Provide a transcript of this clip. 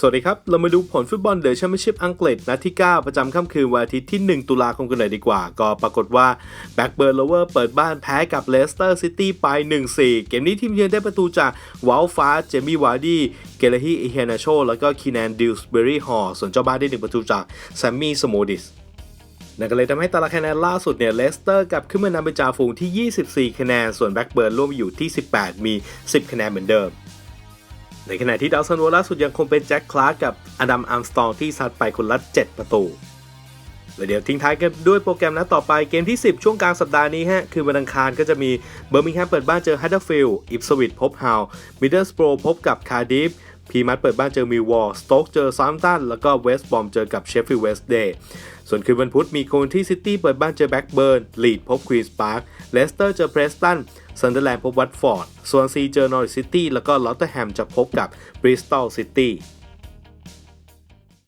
สวัสดีครับ เรามาดูผลฟุตบอลเดอะแชมเปี้ยนชิพอังกฤษนัดที่ 9 ประจำค่ำคืนวันอาทิตย์ที่ 1 ตุลาคมกันเลยดีกว่า ก็ปรากฏว่าแบ็กเบิร์นโลเวอร์เปิดบ้านแพ้กับเลสเตอร์ซิตี้ไป 1-4 เกมนี้ทีมเยือนได้ประตูจากวาลฟ้า เจมี่วาร์ดี้เกลฮีอิเฮนาโช แล้วก็คีแนนดิลส์เบอรี่ฮอร์ส่วนเจ้าบ้านได้ 1 ประตูจากแซมมี่สโมดิสนั่นก็เลยทำให้ตารางคะแนนล่าสุดเนี่ยเลสเตอร์กลับขึ้นมานำเป็นจ่าฝูงที่ 24 คะแนน ส่วนแบ็กเบิร์นร่วมอยู่ที่ 18 มี 10 คะแนนเหมือนเดิม ในขณะที่ดาวซันโวล่าสุดยังคงเป็นแจ็คคลาร์กกับอดัมอัมสตองที่ซัดไปคนละ 7 ประตูและเดี๋ยวทิ้งท้ายกันด้วยโปรแกรมนัดต่อไปเกมที่ 10 ช่วงกลางสัปดาห์นี้ฮะ คือวันอังคารก็จะมีเบอร์มิงแฮมเปิดบ้านเจอฮัตเตอร์ฟิลด์อิปสวิตพบฮาวมิดเดิลสโปรพบกับคาร์ดิฟ พีมัดเปิดบ้านเจอมิวอลสโต๊กเจอซามตันแล้วก็เวสต์บอมเจอกับเชฟฟิลด์เวสต์เดย์ส่วนคืนวันพุธมีโคลที่ซิตี้เปิดบ้านเจอแบ็กเบิร์นลีดพบควีนส์พาร์คเลสเตอร์เจอเพรสตันซันเดอร์แลนด์พบวัตฟอร์ดส่วนซีเจอนอริซิตี้แล้วก็ลอตเตอร์แฮมจะพบกับบริสตอลซิตี้